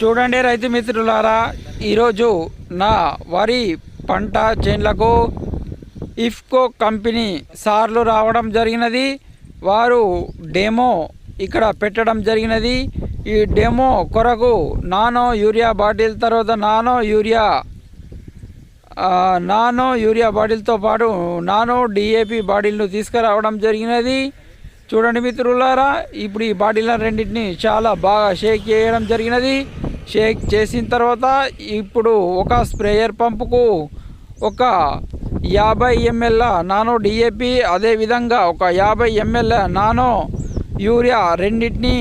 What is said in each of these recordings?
చూడండి రైతు మిత్రులారా ఈరోజు నా వరి పంట చేన్లకు ఇఫ్కో కంపెనీ సార్లు రావడం జరిగినది. వారు డెమో ఇక్కడ పెట్టడం జరిగినది. ఈ డెమో కొరకు నానో యూరియా బాటిల్ తర్వాత నానో యూరియా నానో యూరియా బాటిల్తో పాటు నానో డిఏపి బాటిల్ను తీసుకురావడం జరిగినది. చూడండి మిత్రులారా ఇప్పుడు ఈ బాటిల్ రెండింటిని చాలా బాగా షేక్ చేయడం జరిగినది. షేక్ చేసిన తర్వాత ఇప్పుడు ఒక స్ప్రేయర్ పంపుకు ఒక యాభై ఎంఎల్ నానో డిఏపి అదేవిధంగా ఒక యాభై ఎంఎల్ నానో యూరియా రెండింటిని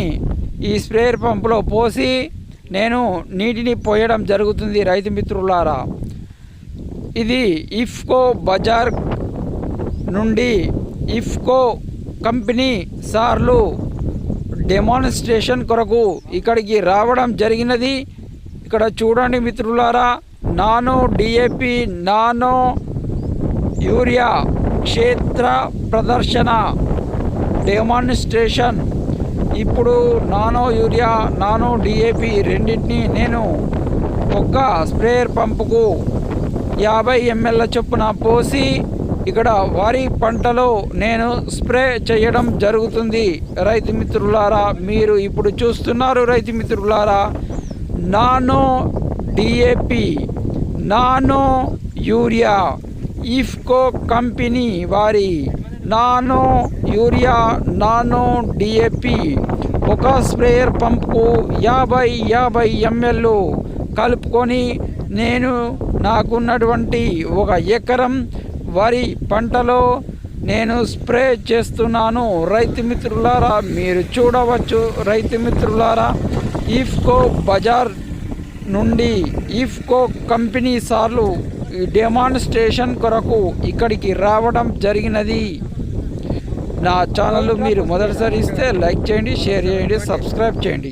ఈ స్ప్రేయర్ పంపులో పోసి నేను నీటిని పోయడం జరుగుతుంది రైతు మిత్రులారా. ఇది ఇఫ్కో బజార్ నుండి ఇఫ్కో కంపెనీ సార్లు డెమాన్స్ట్రేషన్ కొరకు ఇక్కడికి రావడం జరిగినది. ఇక్కడ చూడండి మిత్రులారా నానో డిఏపి నానో యూరియా క్షేత్ర ప్రదర్శన డెమాన్స్ట్రేషన్. ఇప్పుడు నానో యూరియా నానో డిఏపి రెండింటిని నేను ఒక స్ప్రేయర్ పంపుకు యాభై ఎంఎల్ల చొప్పున పోసి ఇక్కడ వరి పంటలో నేను స్ప్రే చేయడం జరుగుతుంది. రైతు మిత్రులారా మీరు ఇప్పుడు చూస్తున్నారు రైతు మిత్రులారా nano DAP nano urea IFFCO company వారి నానో యూరియా నానో డిఏపి ఒక స్ప్రేయర్ పంపుకు యాభై యాభై ఎంఎల్ కలుపుకొని నేను నాకున్నటువంటి ఒక ఎకరం వరి పంటలో నేను స్ప్రే చేస్తున్నాను. రైతు మిత్రులారా మీరు చూడవచ్చు రైతు మిత్రులారా ఈఫ్కో బజార్ నుండి ఈఫ్కో కంపెనీ సార్లు డెమాన్స్ట్రేషన్ కొరకు ఇక్కడికి రావడం జరిగినది. నా ఛానల్ మీరు మొదటిసారి ఇస్తే లైక్ చేయండి షేర్ చేయండి సబ్స్క్రైబ్ చేయండి.